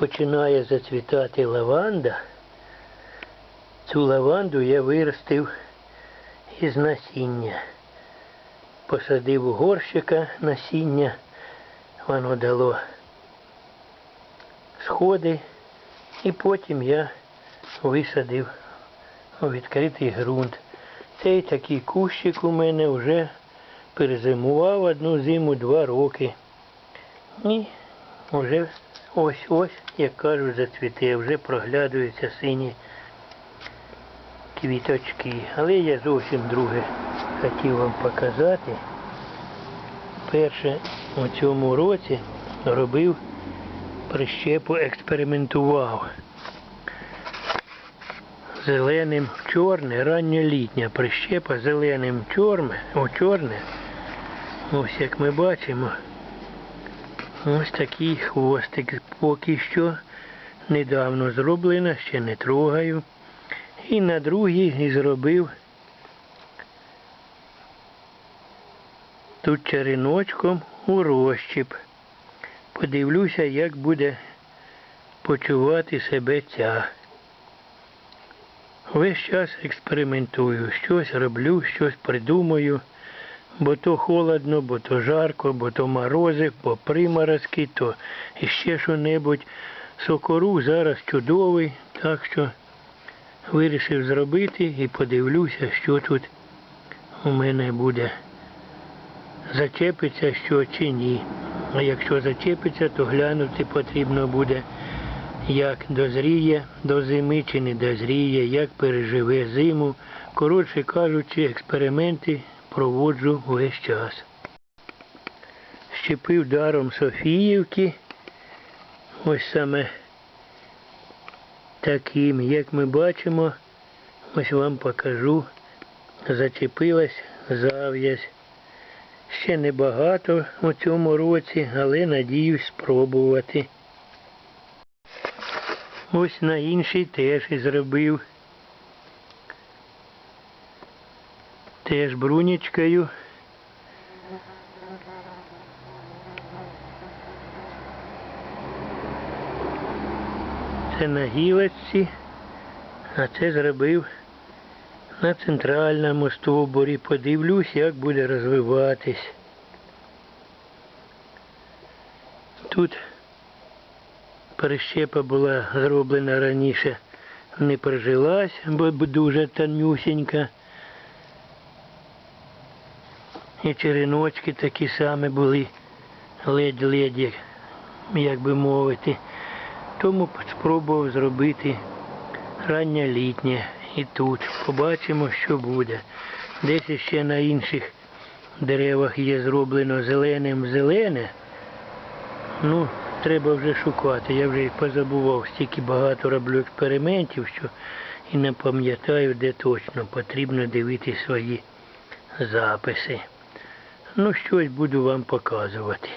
починає зацвітати лаванда. Цю лаванду я виростив із насіння. Посадив у горщика насіння, воно дало сходи, і потім я висадив у відкритий ґрунт. Цей такий кущик у мене вже перезимував одну зиму два роки. І вже ось-ось, як кажуть, зацвіте, вже проглядаються сині квіточки. Але я зовсім друге хотів вам показати. Перше у цьому році робив прищепу, експериментував. Зеленим в чорне, ранньолітня прищепа зеленим в чорне, о чорне. Ось як ми бачимо. Ось такий хвостик поки що недавно зроблено, ще не трогаю. І на другій зробив тут череночком у розчіп. Подивлюся, як буде почувати себе ця. Весь час експериментую, щось роблю, щось придумаю, бо то холодно, бо то жарко, бо то морози, бо приморозки, то іще що-небудь. Сокорух зараз чудовий, так що вирішив зробити і подивлюся, що тут у мене буде. Зачепиться що чи ні. А якщо зачепиться, то глянути потрібно буде, як дозріє до зими чи не дозріє, як переживе зиму. Коротше кажучи, експерименти проводжу весь час. Щепив даром Софіївки. Ось саме таким, як ми бачимо, ось вам покажу, зачепилась зав'язь. Ще небагато у цьому році, але надіюсь спробувати. Ось на інший теж і зробив. Теж брунічкою. Це на гілочці, а це зробив на центральному стовбурі. Подивлюсь, як буде розвиватись. Тут перещепа була зроблена раніше, не прижилась, бо дуже тонюсінька. І череночки такі самі були, ледь-ледь, як би мовити. Тому спробував зробити ранньолітнє і тут. Побачимо, що буде. Десь ще на інших деревах є зроблено зеленим зелене. Ну, треба вже шукати. Я вже позабував, стільки багато роблю експериментів, що і не пам'ятаю, де точно потрібно дивити свої записи. Ну, щось буду вам показувати.